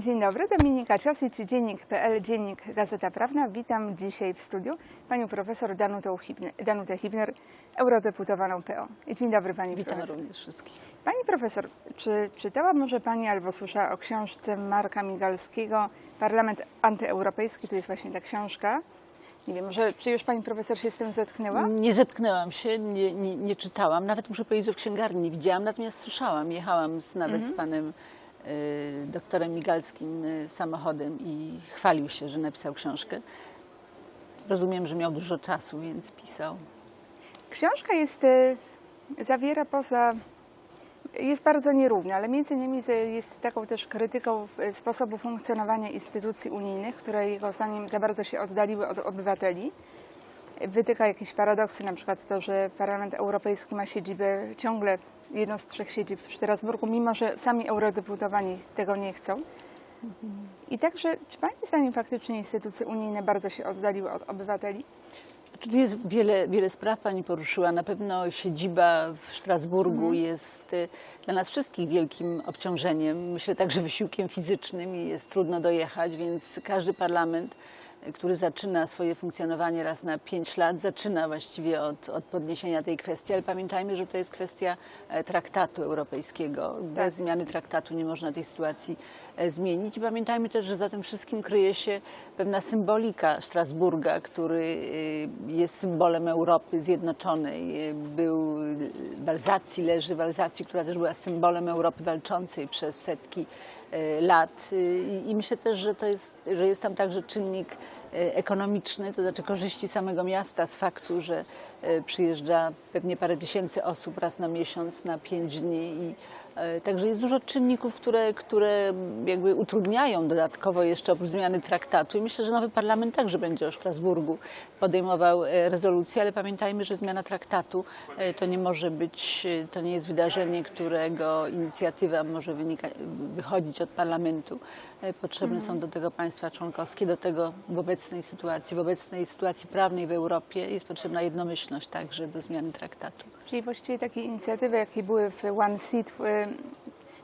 Dzień dobry, Dominika Ciosic, Dziennik.pl, Dziennik Gazeta Prawna. Witam dzisiaj w studiu panią profesor Danutę Hibner, Danutę Hibner eurodeputowaną PO. Dzień dobry pani Witam profesor. również wszystkich. Pani profesor, czy czytała może pani albo słyszała o książce Marka Migalskiego Parlament antyeuropejski? Tu jest właśnie ta książka. Nie wiem, może czy już pani profesor się z tym zetknęła? Nie zetknęłam się, nie, nie, nie czytałam, nawet muszę powiedzieć, że w księgarni nie widziałam, natomiast słyszałam. Jechałam z, nawet z panem doktorem Migalskim y, samochodem i chwalił się, że napisał książkę. Rozumiem, że miał dużo czasu, więc pisał. Książka jest, e, zawiera poza, jest bardzo nierówna, ale między innymi jest taką też krytyką sposobu funkcjonowania instytucji unijnych, które jego zdaniem za bardzo się oddaliły od obywateli. Wytyka jakieś paradoksy, na przykład to, że Parlament Europejski ma siedzibę ciągle, jedną z trzech siedzib w Strasburgu, mimo że sami eurodeputowani tego nie chcą. I także, czy Pani zdaniem faktycznie instytucje unijne bardzo się oddaliły od obywateli? Czy tu jest wiele, wiele spraw Pani poruszyła. Na pewno siedziba w Strasburgu Mhm. jest y, dla nas wszystkich wielkim obciążeniem. Myślę także wysiłkiem fizycznym i jest trudno dojechać, więc każdy parlament, który zaczyna swoje funkcjonowanie raz na pięć lat, zaczyna właściwie od, od podniesienia tej kwestii. Ale pamiętajmy, że to jest kwestia e, traktatu europejskiego. Bez zmiany traktatu nie można tej sytuacji e, zmienić. I pamiętajmy też, że za tym wszystkim kryje się pewna symbolika Strasburga, który y, jest symbolem Europy Zjednoczonej. Był w Alzacji, leży w Alzacji, która też była symbolem Europy walczącej przez setki y, lat. Y, I myślę też, że, to jest, że jest tam także czynnik y, ekonomiczny, to znaczy korzyści samego miasta z faktu, że y, przyjeżdża pewnie parę tysięcy osób raz na miesiąc na pięć dni i e, Także jest dużo czynników, które, które jakby utrudniają dodatkowo jeszcze oprócz zmiany traktatu. I myślę, że nowy parlament także będzie o Strasburgu podejmował e, rezolucję, ale pamiętajmy, że zmiana traktatu e, to nie może być, e, to nie jest wydarzenie, którego inicjatywa może wynika, wychodzić od parlamentu. E, Potrzebne są do tego państwa członkowskie, do tego w obecnej sytuacji, w obecnej sytuacji prawnej w Europie jest potrzebna jednomyślność także do zmiany traktatu. Czyli właściwie takie inicjatywy, jakie były w One Seat y,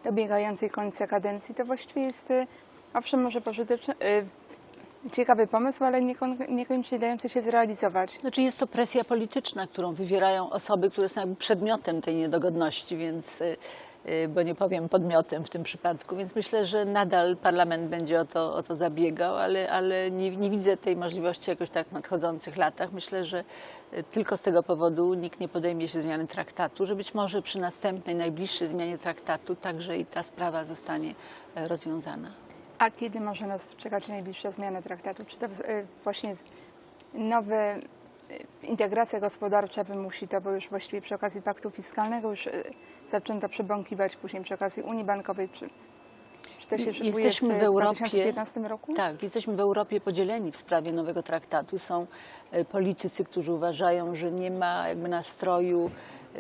dobiegającej końca kadencji, to właściwie jest, y, owszem, może pożyteczny, y, ciekawy pomysł, ale niekon- niekoniecznie dający się zrealizować. Znaczy jest to presja polityczna, którą wywierają osoby, które są jakby przedmiotem tej niedogodności, więc, bo nie powiem podmiotem w tym przypadku, więc myślę, że nadal parlament będzie o to, o to zabiegał, ale, ale nie, nie widzę tej możliwości jakoś tak w nadchodzących latach. Myślę, że y, tylko z tego powodu nikt nie podejmie się zmiany traktatu, że być może przy następnej, najbliższej zmianie traktatu także i ta sprawa zostanie e, rozwiązana. A kiedy może nas czekać najbliższa zmiana traktatu? Czy to y, właśnie nowe y, integracja gospodarcza wymusi to, bo już właściwie przy okazji paktu fiskalnego już y, zaczęto przebąkiwać, później przy okazji Unii Bankowej, czy, czy to się Jesteśmy w, w Europie. 2015 roku? Tak, jesteśmy w Europie podzieleni w sprawie nowego traktatu. Są e, politycy, którzy uważają, że nie ma jakby nastroju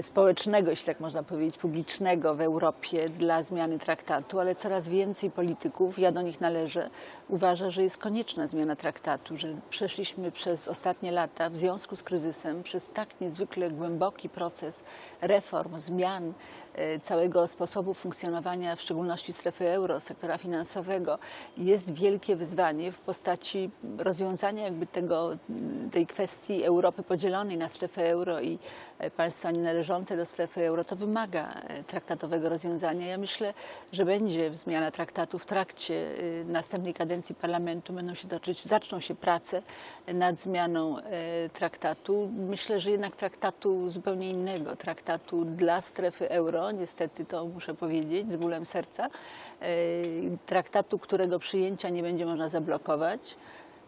społecznego, jeśli tak można powiedzieć, publicznego w Europie dla zmiany traktatu, ale coraz więcej polityków, ja do nich należę, uważa, że jest konieczna zmiana traktatu, że przeszliśmy przez ostatnie lata w związku z kryzysem przez tak niezwykle głęboki proces reform, zmian e, całego sposobu funkcjonowania, w szczególności strefy euro, sektora finansowego. Jest wielkie wyzwanie w postaci rozwiązania jakby tego, tej kwestii Europy podzielonej na strefę euro i e, państwa nienależące do strefy euro. To wymaga e, traktatowego rozwiązania. Ja myślę, że będzie zmiana traktatu w trakcie e, następnej kadencji parlamentu. Będą się toczyć, zaczną się prace nad zmianą e, traktatu. Myślę, że jednak traktatu zupełnie innego, traktatu dla strefy euro, niestety to muszę powiedzieć z bólem serca, traktatu, którego przyjęcia nie będzie można zablokować.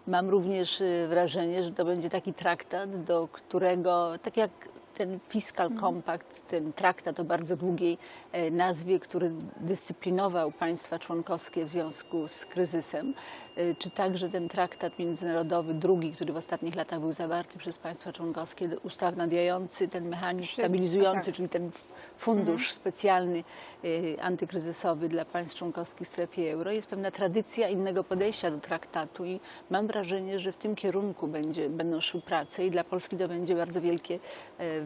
Mam również wrażenie, że to będzie taki traktat, do którego, tak jak ten Fiscal Compact, ten traktat o bardzo długiej e, nazwie, który dyscyplinował państwa członkowskie w związku z kryzysem, e, czy także ten traktat międzynarodowy, drugi, który w ostatnich latach był zawarty przez państwa członkowskie, ustanawiający ten mechanizm stabilizujący, tak. czyli ten fundusz specjalny e, antykryzysowy dla państw członkowskich w strefie euro. Jest pewna tradycja innego podejścia do traktatu i mam wrażenie, że w tym kierunku będzie, będą szły prace i dla Polski to będzie bardzo wielkie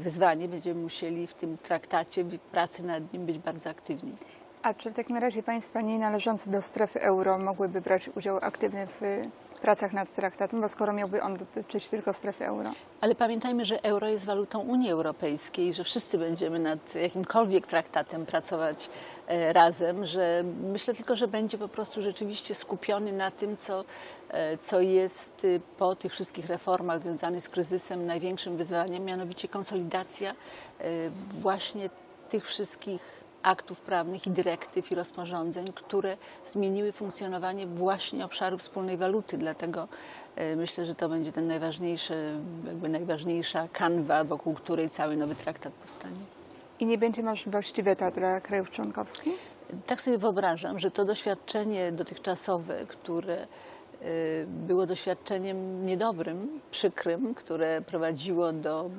wyzwanie. Będziemy musieli w tym traktacie, w pracy nad nim być bardzo aktywni. A czy w takim razie państwa nie należące do strefy euro mogłyby brać udział aktywny w pracach nad traktatem, bo skoro miałby on dotyczyć tylko strefy euro? Ale pamiętajmy, że euro jest walutą Unii Europejskiej, że wszyscy będziemy nad jakimkolwiek traktatem pracować e, razem, że myślę tylko, że będzie po prostu rzeczywiście skupiony na tym, co, e, co jest y, po tych wszystkich reformach związanych z kryzysem największym wyzwaniem, mianowicie konsolidacja e, właśnie tych wszystkich aktów prawnych i dyrektyw i rozporządzeń, które zmieniły funkcjonowanie właśnie obszaru wspólnej waluty. Dlatego e, myślę, że to będzie ten najważniejszy, jakby najważniejsza kanwa, wokół której cały nowy traktat powstanie. I nie będzie możliwości weta dla krajów członkowskich? Tak sobie wyobrażam, że to doświadczenie dotychczasowe, które e, było doświadczeniem niedobrym, przykrym, które prowadziło do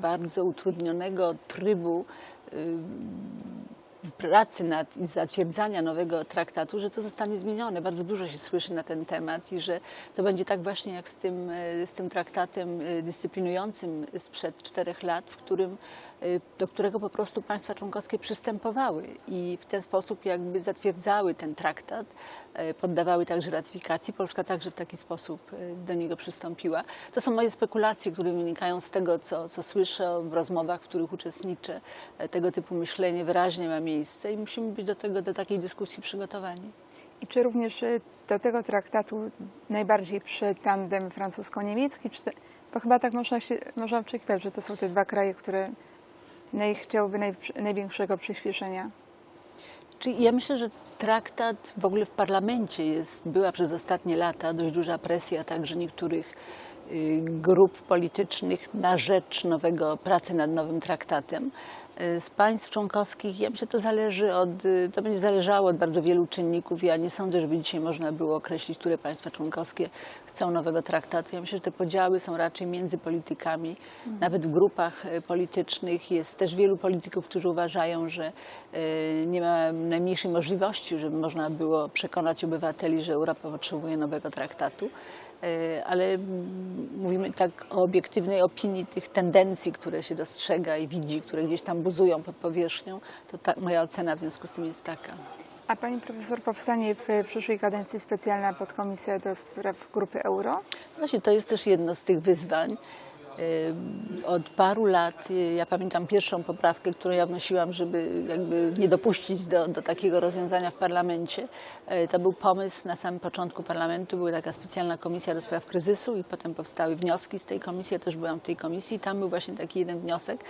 bardzo utrudnionego trybu w pracy nad i zatwierdzania nowego traktatu, że to zostanie zmienione. Bardzo dużo się słyszy na ten temat i że to będzie tak właśnie jak z tym, e, z tym traktatem e, dyscyplinującym sprzed czterech lat, w którym, e, do którego po prostu państwa członkowskie przystępowały i w ten sposób jakby zatwierdzały ten traktat, poddawały także ratyfikacji. Polska także w taki sposób do niego przystąpiła. To są moje spekulacje, które wynikają z tego, co, co słyszę w rozmowach, w których uczestniczę. Tego typu myślenie wyraźnie ma miejsce i musimy być do tego, do takiej dyskusji przygotowani. I czy również y, do tego traktatu najbardziej przy tandem francusko-niemiecki? Te, bo chyba tak można, się, można oczekiwać, że to są te dwa kraje, które naj, chciałyby naj, największego przyspieszenia. Ja myślę, że traktat w ogóle w parlamencie jest, była przez ostatnie lata dość duża presja także niektórych y, grup politycznych na rzecz nowego pracy nad nowym traktatem. Y, Z państw członkowskich, ja myślę, to zależy od, y, to będzie zależało od bardzo wielu czynników. Ja nie sądzę, żeby dzisiaj można było określić, które państwa członkowskie chcą nowego traktatu. Ja myślę, że te podziały są raczej między politykami. Nawet w grupach y, politycznych jest też wielu polityków, którzy uważają, że nie ma najmniejszej możliwości, żeby można było przekonać obywateli, że Europa potrzebuje nowego traktatu. Y, Ale mówimy tak o obiektywnej opinii tych tendencji, które się dostrzega i widzi, które gdzieś tam buzują pod powierzchnią, to ta, moja ocena w związku z tym jest taka. A pani profesor powstanie w przyszłej kadencji specjalna podkomisja do spraw grupy euro? Właśnie to jest też jedno z tych wyzwań. Ym, Od paru lat, y, ja pamiętam pierwszą poprawkę, którą ja wnosiłam, żeby jakby nie dopuścić do, do takiego rozwiązania w parlamencie. Y, To był pomysł na samym początku parlamentu, była taka specjalna komisja do spraw kryzysu i potem powstały wnioski z tej komisji. Ja też byłam w tej komisji tam był właśnie taki jeden wniosek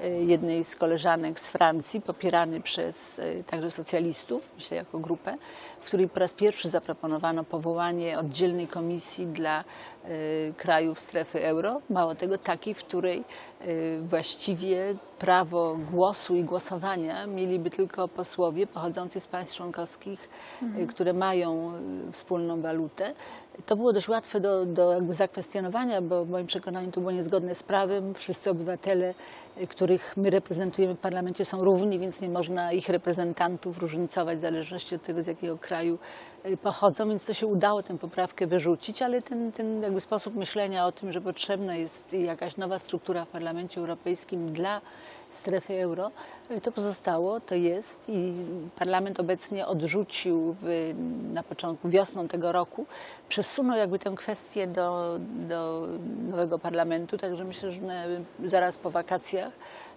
y, jednej z koleżanek z Francji, popierany przez y, także socjalistów, myślę jako grupę, w której po raz pierwszy zaproponowano powołanie oddzielnej komisji dla y, krajów strefy euro. Mało tego, takiej, w której y, właściwie prawo głosu i głosowania mieliby tylko posłowie pochodzący z państw członkowskich, y, które mają y, wspólną walutę. To było dość łatwe do, do jakby zakwestionowania, bo w moim przekonaniu to było niezgodne z prawem. Wszyscy obywatele, y, których my reprezentujemy w parlamencie są równi, więc nie można ich reprezentantów różnicować w zależności od tego, z jakiego kraju pochodzą, więc to się udało tę poprawkę wyrzucić, ale ten, ten jakby sposób myślenia o tym, że potrzebna jest jakaś nowa struktura w Parlamencie Europejskim dla strefy euro, y, to pozostało, to jest i parlament obecnie odrzucił w, na początku wiosną tego roku, przesunął jakby tę kwestię do, do nowego parlamentu, także myślę, że zaraz po wakacjach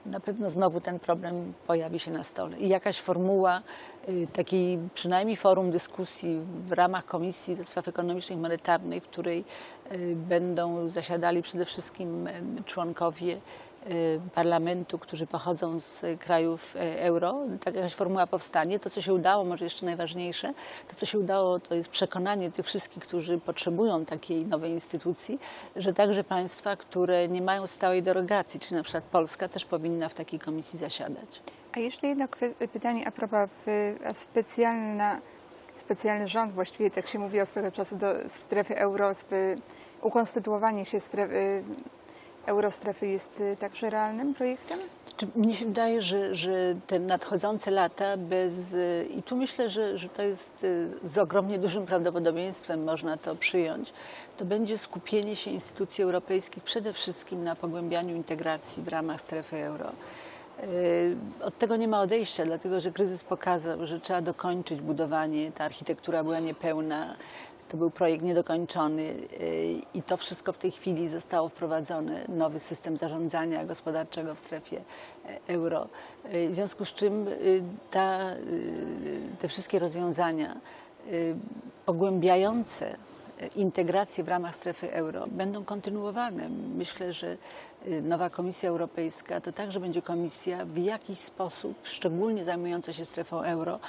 na pewno znowu ten problem pojawi się na stole. I jakaś formuła y, takiej przynajmniej forum dyskusji w ramach Komisji do Spraw Ekonomicznych i Monetarnych, w której y, będą zasiadali przede wszystkim y, członkowie parlamentu, którzy pochodzą z krajów y, euro. Taka jakaś formuła powstanie. To, co się udało, może jeszcze najważniejsze, to, co się udało, to jest przekonanie tych wszystkich, którzy potrzebują takiej nowej instytucji, że także państwa, które nie mają stałej derogacji, czyli na przykład Polska, też powinna w takiej komisji zasiadać. A jeszcze jedno pytanie a propos specjalna, specjalny rząd, właściwie tak się mówiło swego czasu do strefy euro, ukonstytuowanie się strefy, eurostrefy jest y, także realnym projektem? Czy mnie się wydaje, że, że te nadchodzące lata bez. y, I tu myślę, że, że to jest y, z ogromnie dużym prawdopodobieństwem można to przyjąć. To będzie skupienie się instytucji europejskich przede wszystkim na pogłębianiu integracji w ramach strefy euro. Od tego nie ma odejścia, dlatego że kryzys pokazał, że trzeba dokończyć budowanie. Ta architektura była niepełna, to był projekt niedokończony e, i to wszystko w tej chwili zostało wprowadzone. Nowy system zarządzania gospodarczego w strefie e, euro. E, W związku z czym e, ta, e, te wszystkie rozwiązania e, pogłębiające integrację w ramach strefy euro będą kontynuowane. Myślę, że y, nowa Komisja Europejska to także będzie komisja w jakiś sposób szczególnie zajmująca się strefą euro.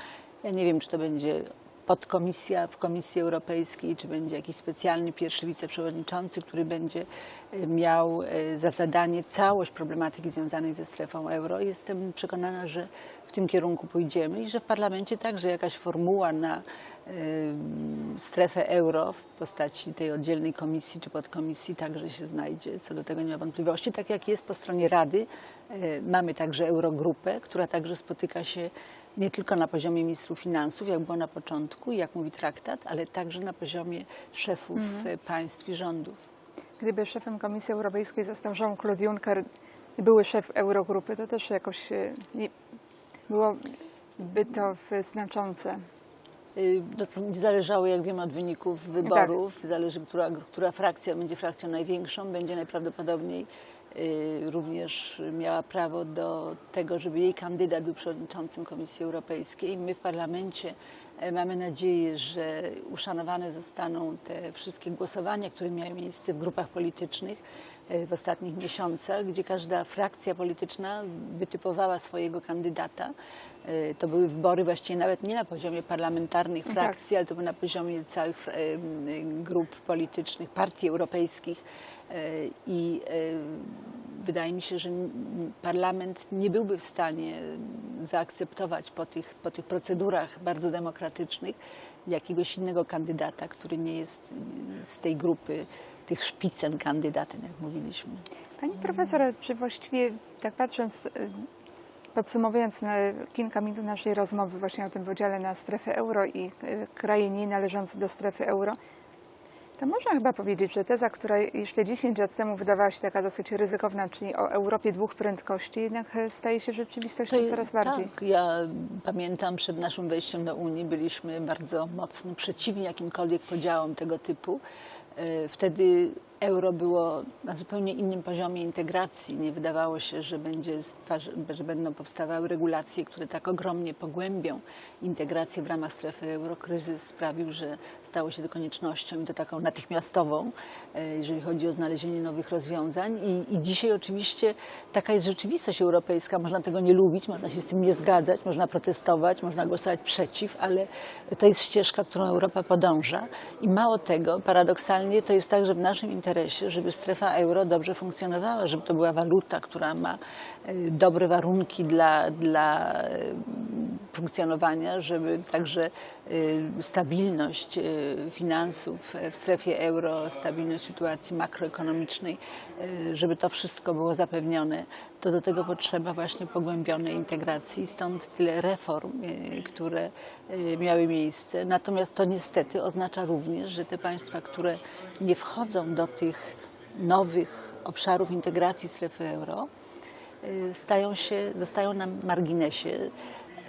Ja nie wiem, czy to będzie podkomisja w Komisji Europejskiej, czy będzie jakiś specjalny pierwszy wiceprzewodniczący, który będzie y, miał y, za zadanie całość problematyki związanej ze strefą euro. Jestem przekonana, że w tym kierunku pójdziemy i że w parlamencie także jakaś formuła na y, strefę euro w postaci tej oddzielnej komisji czy podkomisji także się znajdzie. Co do tego nie ma wątpliwości. Tak jak jest po stronie Rady, mamy także Eurogrupę, która także spotyka się nie tylko na poziomie ministrów finansów, jak było na początku, jak mówi traktat, ale także na poziomie szefów y, państw i rządów. Gdyby szefem Komisji Europejskiej został Jean-Claude Juncker, były szef Eurogrupy, to też jakoś e, nie, byłoby to znaczące. Y, No to nie zależało, jak wiemy, od wyników wyborów. Zależy, która, która frakcja będzie frakcją największą, będzie najprawdopodobniej również miała prawo do tego, żeby jej kandydat był przewodniczącym Komisji Europejskiej. My w parlamencie e, mamy nadzieję, że uszanowane zostaną te wszystkie głosowania, które miały miejsce w grupach politycznych e, w ostatnich miesiącach, gdzie każda frakcja polityczna wytypowała swojego kandydata. E, To były wybory właściwie nawet nie na poziomie parlamentarnych Tak. frakcji, ale to były na poziomie całych em, grup politycznych, partii europejskich. E, I wydaje mi się, że parlament nie byłby w stanie zaakceptować po tych, po tych procedurach bardzo demokratycznych jakiegoś innego kandydata, który nie jest z tej grupy tych szpicen kandydatem, jak mówiliśmy. Pani profesor, czy właściwie tak patrząc, y, podsumowując na kilka minut naszej rozmowy właśnie o tym podziale na strefę euro i y, kraje nie należące do strefy euro, to można chyba powiedzieć, że teza, która jeszcze 10 lat temu wydawała się taka dosyć ryzykowna, czyli o Europie dwóch prędkości, jednak e, staje się rzeczywistością To coraz bardziej. Tak, ja pamiętam przed naszym wejściem do Unii byliśmy bardzo mocno przeciwni jakimkolwiek podziałom tego typu. E, Wtedy euro było na zupełnie innym poziomie integracji. Nie wydawało się, że, będzie że będą powstawały regulacje, które tak ogromnie pogłębią integrację w ramach strefy euro. Kryzys sprawił, że stało się to koniecznością i to taką natychmiastową, e, jeżeli chodzi o znalezienie nowych rozwiązań. I, I dzisiaj oczywiście taka jest rzeczywistość europejska. Można tego nie lubić, można się z tym nie zgadzać, można protestować, można głosować przeciw, ale to jest ścieżka, którą Europa podąża. I mało tego, paradoksalnie to jest także w naszym interesie, żeby strefa euro dobrze funkcjonowała, żeby to była waluta, która ma e, dobre warunki dla, dla funkcjonowania, żeby także y, stabilność y, finansów w strefie euro, stabilność sytuacji makroekonomicznej, y, żeby to wszystko było zapewnione, to do tego potrzeba właśnie pogłębionej integracji. Stąd tyle reform, które miały miejsce. Natomiast to niestety oznacza również, że te państwa, które nie wchodzą do tych nowych obszarów integracji strefy euro, stają się, zostają na marginesie.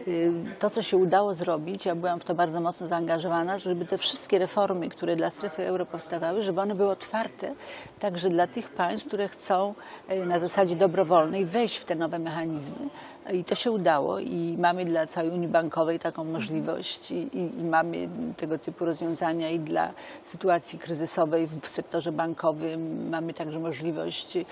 Y, To, co się udało zrobić, ja byłam w to bardzo mocno zaangażowana, żeby te wszystkie reformy, które dla strefy euro powstawały, żeby one były otwarte także dla tych państw, które chcą y, na zasadzie dobrowolnej wejść w te nowe mechanizmy. I to się udało i mamy dla całej Unii Bankowej taką możliwość i, i, i mamy tego typu rozwiązania i dla sytuacji kryzysowej w sektorze bankowym. Mamy także możliwość y,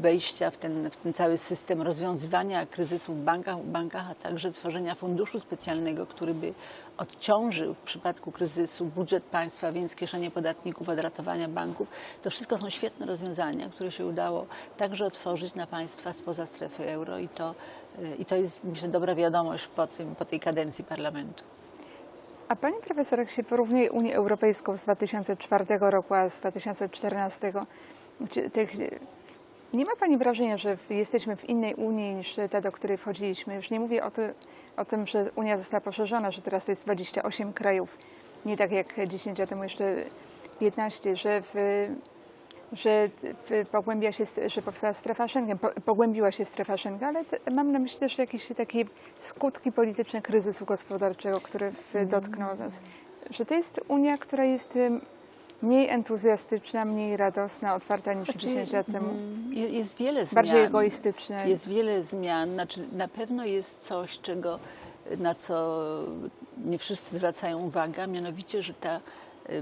wejścia w ten, w ten cały system rozwiązywania kryzysów w bankach, bankach, a także tworzenia funduszu specjalnego, który by odciążył w przypadku kryzysu budżet państwa, więc kieszenie podatników od ratowania banków. To wszystko są świetne rozwiązania, które się udało także otworzyć na państwa spoza strefy euro i to, y, i to jest myślę dobra wiadomość po, tym, po tej kadencji parlamentu. A pani profesor, jak się porównuje Unię Europejską z 2004 roku, a z 2014, czy tych, nie ma pani wrażenia, że w- jesteśmy w innej Unii niż ta, do której wchodziliśmy? Już nie mówię o, ty, o tym, że Unia została poszerzona, że teraz jest 28 krajów, nie tak jak 10 lat temu jeszcze 15, że w, że y, pogłębia się, że powstała strefa Schengen, po- pogłębiła się strefa Schengen, ale te- mam na myśli też jakieś takie skutki polityczne kryzysu gospodarczego, który w- dotknął nas. Że to jest Unia, która jest mniej entuzjastyczna, mniej radosna, otwarta niż 10 lat temu. mm, je- Jest wiele zmian. Bardziej egoistyczna. Jest wiele zmian. Znaczy, na pewno jest coś, czego, na co nie wszyscy zwracają uwagę, mianowicie, że ta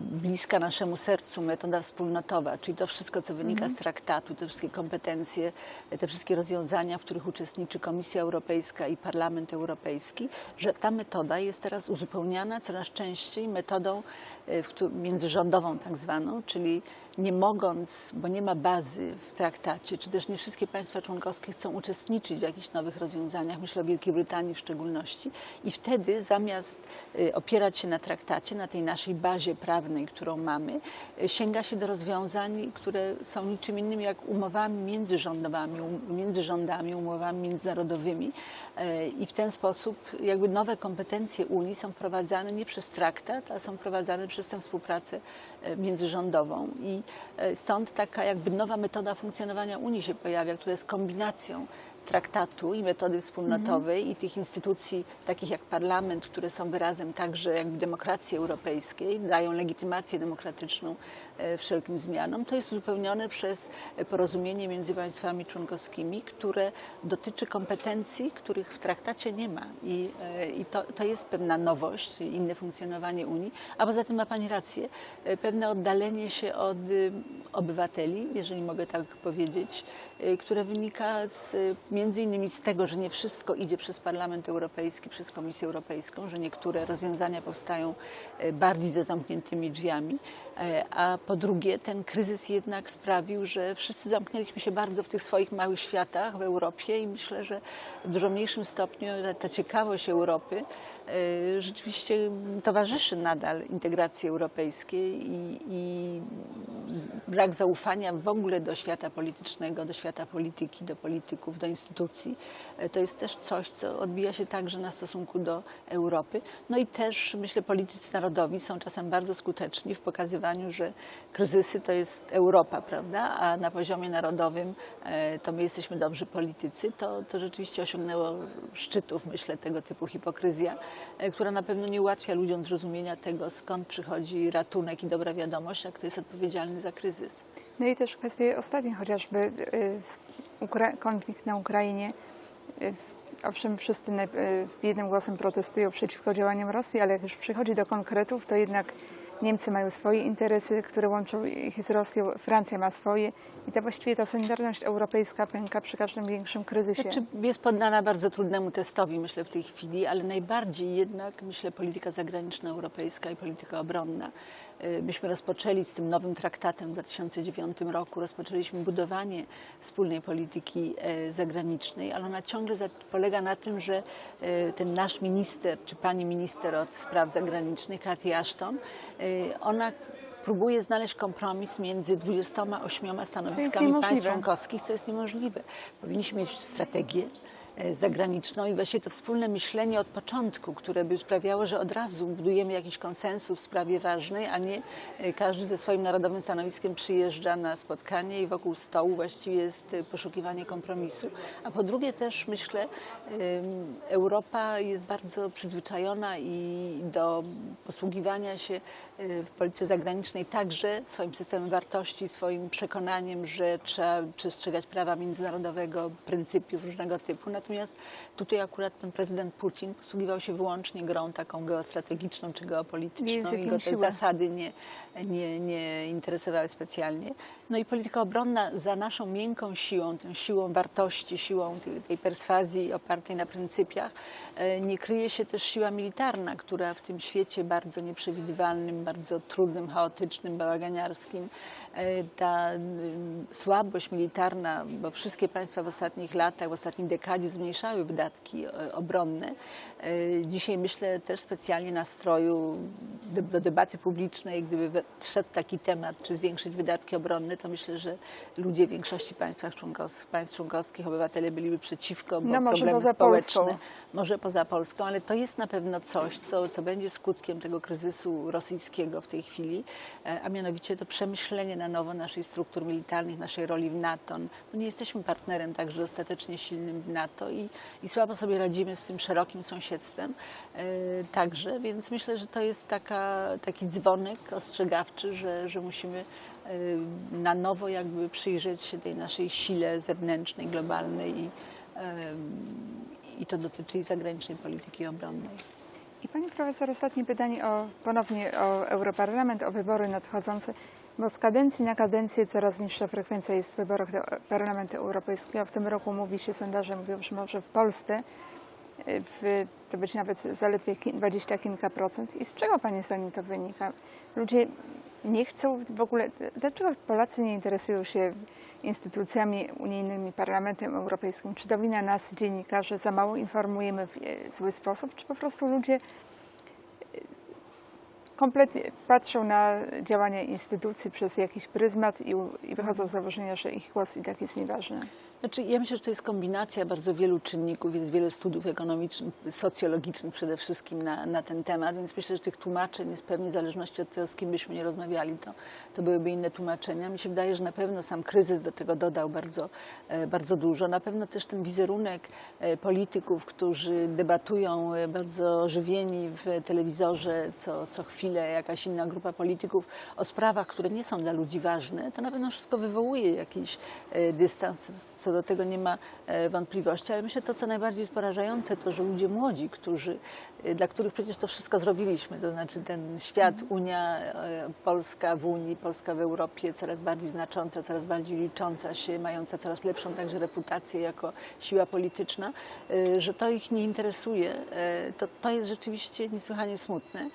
bliska naszemu sercu metoda wspólnotowa, czyli to wszystko, co wynika z traktatu, te wszystkie kompetencje, te wszystkie rozwiązania, w których uczestniczy Komisja Europejska i Parlament Europejski, że ta metoda jest teraz uzupełniana coraz częściej metodą któ- międzyrządową tak zwaną, czyli nie mogąc, bo nie ma bazy w traktacie, czy też nie wszystkie państwa członkowskie chcą uczestniczyć w jakichś nowych rozwiązaniach, myślę o Wielkiej Brytanii w szczególności, i wtedy zamiast y, opierać się na traktacie, na tej naszej bazie prawnej, którą mamy, y, sięga się do rozwiązań, które są niczym innym jak umowami międzyrządowymi, um- między rządami, umowami międzynarodowymi y, i w ten sposób jakby nowe kompetencje Unii są wprowadzane nie przez traktat, a są wprowadzane przez tę współpracę międzyrządową. I stąd taka jakby nowa metoda funkcjonowania Unii się pojawia, która jest kombinacją traktatu i metody wspólnotowej i tych instytucji takich jak parlament, które są wyrazem także jakby demokracji europejskiej, dają legitymację demokratyczną e, wszelkim zmianom, to jest uzupełnione przez porozumienie między państwami członkowskimi, które dotyczy kompetencji, których w traktacie nie ma. I, e, i to, to jest pewna nowość, inne funkcjonowanie Unii, a poza tym ma Pani rację, e, pewne oddalenie się od obywateli, jeżeli mogę tak powiedzieć, które wynika z, między innymi z tego, że nie wszystko idzie przez Parlament Europejski, przez Komisję Europejską, że niektóre rozwiązania powstają y, bardziej za zamkniętymi drzwiami, e, a po drugie ten kryzys jednak sprawił, że wszyscy zamknęliśmy się bardzo w tych swoich małych światach w Europie i myślę, że w dużo mniejszym stopniu ta, ta ciekawość Europy e, rzeczywiście towarzyszy nadal integracji europejskiej i, i brak zaufania w ogóle do świata politycznego, do świata polityki, do polityków, do instytucji. E, To jest też coś, co odbija się także na stosunku do Europy. No i też myślę, politycy narodowi są czasem bardzo skuteczni w pokazywaniu, że kryzysy to jest Europa, prawda? A na poziomie narodowym e, to my jesteśmy dobrzy politycy. To, to rzeczywiście osiągnęło szczytów, myślę, tego typu hipokryzja, e, która na pewno nie ułatwia ludziom zrozumienia tego, skąd przychodzi ratunek i dobra wiadomość, a kto jest odpowiedzialny za kryzys. No i też kwestie ostatnie, chociażby y, Ukra- konflikt na Ukrainie. Y, Owszem, wszyscy y, jednym głosem protestują przeciwko działaniom Rosji, ale jak już przychodzi do konkretów, to jednak Niemcy mają swoje interesy, które łączą ich z Rosją, Francja ma swoje i ta właściwie ta solidarność europejska pęka przy każdym większym kryzysie. Znaczy, jest poddana bardzo trudnemu testowi, myślę, w tej chwili, ale najbardziej jednak, myślę, polityka zagraniczna europejska i polityka obronna. Y, Myśmy rozpoczęli z tym nowym traktatem w 2009 roku, rozpoczęliśmy budowanie wspólnej polityki e, zagranicznej, ale ona ciągle polega na tym, że e, ten nasz minister, czy pani minister od spraw zagranicznych, Cathy Ashton, e, ona próbuje znaleźć kompromis między 28 stanowiskami państw członkowskich, co jest niemożliwe. Powinniśmy mieć strategię e, zagraniczną i właśnie to wspólne myślenie od początku, które by sprawiało, że od razu budujemy jakiś konsensus w sprawie ważnej, a nie e, każdy ze swoim narodowym stanowiskiem przyjeżdża na spotkanie i wokół stołu właściwie jest e, poszukiwanie kompromisu. A po drugie też myślę, Europa jest bardzo przyzwyczajona i do posługiwania się e, w polityce zagranicznej także swoim systemem wartości, swoim przekonaniem, że trzeba przestrzegać prawa międzynarodowego, pryncypiów różnego typu. Natomiast tutaj akurat ten prezydent Putin posługiwał się wyłącznie grą taką geostrategiczną czy geopolityczną i go te zasady nie, nie, nie interesowały specjalnie. No i polityka obronna za naszą miękką siłą, tą siłą wartości, siłą tej, perswazji opartej na pryncypiach, e, nie kryje się też siła militarna, która w tym świecie bardzo nieprzewidywalnym, bardzo trudnym, chaotycznym, bałaganiarskim, e, ta mm, słabość militarna, bo wszystkie państwa w ostatnich latach, w ostatniej dekadzie zmniejszały wydatki e, obronne. E, Dzisiaj myślę też specjalnie nastroju do debaty publicznej, gdyby wszedł taki temat, czy zwiększyć wydatki obronne, to myślę, że ludzie w większości państwach członkowskich, państw członkowskich, obywatele byliby przeciwko, bo No może problemy poza społeczne, Polską. może poza Polską, ale to jest na pewno coś, co, co będzie skutkiem tego kryzysu rosyjskiego w tej chwili, e, a mianowicie to przemyślenie na nowo naszych struktur militarnych, naszej roli w NATO. No nie jesteśmy partnerem także dostatecznie silnym w NATO i, i słabo sobie radzimy z tym szerokim sąsiedztwem e, także, więc myślę, że to jest taka, taki dzwonek ostrzegawczy, że, że musimy e, na nowo jakby przyjrzeć się tej naszej sile zewnętrznej, globalnej i, em, i to dotyczy i zagranicznej polityki obronnej. I pani profesor, ostatnie pytanie o, ponownie o Europarlament, o wybory nadchodzące, bo z kadencji na kadencję coraz niższa frekwencja jest w wyborach do Parlamentu Europejskiego. W tym roku mówi się, sondaże mówią, że może w Polsce y, w, to być nawet zaledwie 20 kilka procent. I z czego pani zdaniem to wynika? Ludzie nie chcą w ogóle, dlaczego Polacy nie interesują się instytucjami unijnymi, Parlamentem Europejskim? Czy to wina nas, dziennikarzy, za mało informujemy w e, zły sposób, czy po prostu ludzie e, kompletnie patrzą na działania instytucji przez jakiś pryzmat i, i wychodzą z założenia, że ich głos i tak jest nieważny? Znaczy, ja myślę, że to jest kombinacja bardzo wielu czynników, jest wiele studiów ekonomicznych, socjologicznych przede wszystkim na, na ten temat, więc myślę, że tych tłumaczeń jest pewnie w zależności od tego, z kim byśmy nie rozmawiali, to, to byłyby inne tłumaczenia. Mi się wydaje, że na pewno sam kryzys do tego dodał bardzo, e, bardzo dużo. Na pewno też ten wizerunek e, polityków, którzy debatują e, bardzo ożywieni w telewizorze co, co chwilę, jakaś inna grupa polityków o sprawach, które nie są dla ludzi ważne, to na pewno wszystko wywołuje jakiś dystans, co do tego nie ma e, wątpliwości, ale myślę, to co najbardziej jest porażające, to że ludzie młodzi, którzy, dla których przecież to wszystko zrobiliśmy, to znaczy ten świat, Unia, e, Polska w Unii, Polska w Europie, coraz bardziej znacząca, coraz bardziej licząca się, mająca coraz lepszą także reputację jako siła polityczna, e, że to ich nie interesuje, to, to jest rzeczywiście niesłychanie smutne.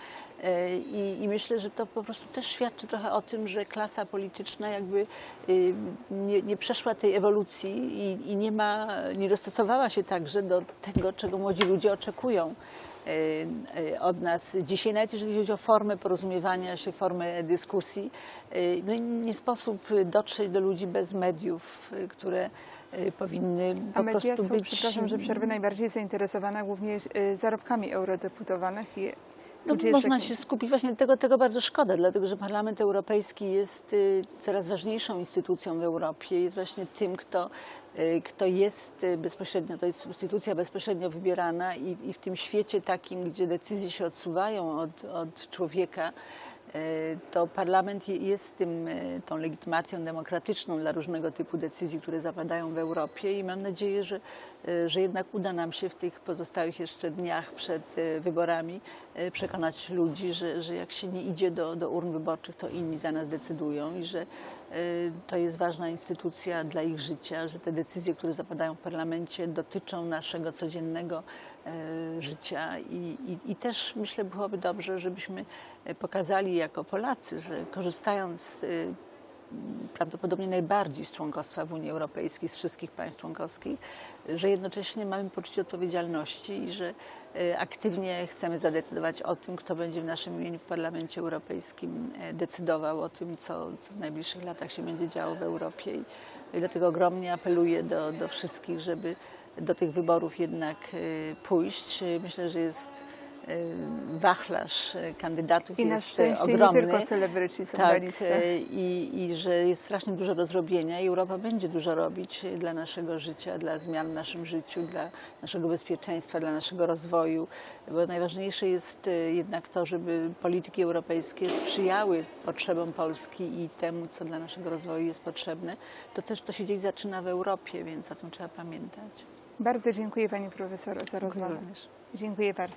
I, I myślę, że to po prostu też świadczy trochę o tym, że klasa polityczna jakby y, nie, nie przeszła tej ewolucji i, i nie, ma, nie dostosowała się także do tego, czego młodzi ludzie oczekują od nas dzisiaj, nawet jeżeli chodzi o formę porozumiewania się, formę dyskusji. e, No nie sposób dotrzeć do ludzi bez mediów, które powinny A po media prostu są, być... przepraszam, że przerwę, najbardziej zainteresowane głównie y, zarobkami eurodeputowanych i No, ludzie można jeszcze- się skupić, właśnie tego, tego bardzo szkoda, dlatego że Parlament Europejski jest y, coraz ważniejszą instytucją w Europie, jest właśnie tym, kto, y, kto jest y, bezpośrednio, to jest instytucja bezpośrednio wybierana i, i w tym świecie takim, gdzie decyzje się odsuwają od, od człowieka, to parlament je- jest tym, y, tą legitymacją demokratyczną dla różnego typu decyzji, które zapadają w Europie i mam nadzieję, że, y, że jednak uda nam się w tych pozostałych jeszcze dniach przed wyborami przekonać ludzi, że, że jak się nie idzie do, do urn wyborczych, to inni za nas decydują i że to jest ważna instytucja dla ich życia, że te decyzje, które zapadają w parlamencie dotyczą naszego codziennego y, życia. I, i, i też myślę byłoby dobrze, żebyśmy y, pokazali jako Polacy, że korzystając y, prawdopodobnie najbardziej z członkostwa w Unii Europejskiej, z wszystkich państw członkowskich, że jednocześnie mamy poczucie odpowiedzialności i że aktywnie chcemy zadecydować o tym, kto będzie w naszym imieniu w Parlamencie Europejskim e, decydował o tym, co, co w najbliższych latach się będzie działo w Europie. I, dlatego ogromnie apeluję do, do wszystkich, żeby do tych wyborów jednak e, pójść. Myślę, że jest wachlarz e, kandydatów I na jest ogromny. nie tylko celebryci są na Tak, listach. e, i, i że jest strasznie dużo do zrobienia i Europa będzie dużo robić dla naszego życia, dla zmian w naszym życiu, dla naszego bezpieczeństwa, dla naszego rozwoju, bo najważniejsze jest jednak to, żeby polityki europejskie sprzyjały potrzebom Polski i temu, co dla naszego rozwoju jest potrzebne. To też to się dzieje zaczyna w Europie, więc o tym trzeba pamiętać. Bardzo dziękuję Pani Profesor za Dziękuję rozmowę. również. Dziękuję bardzo.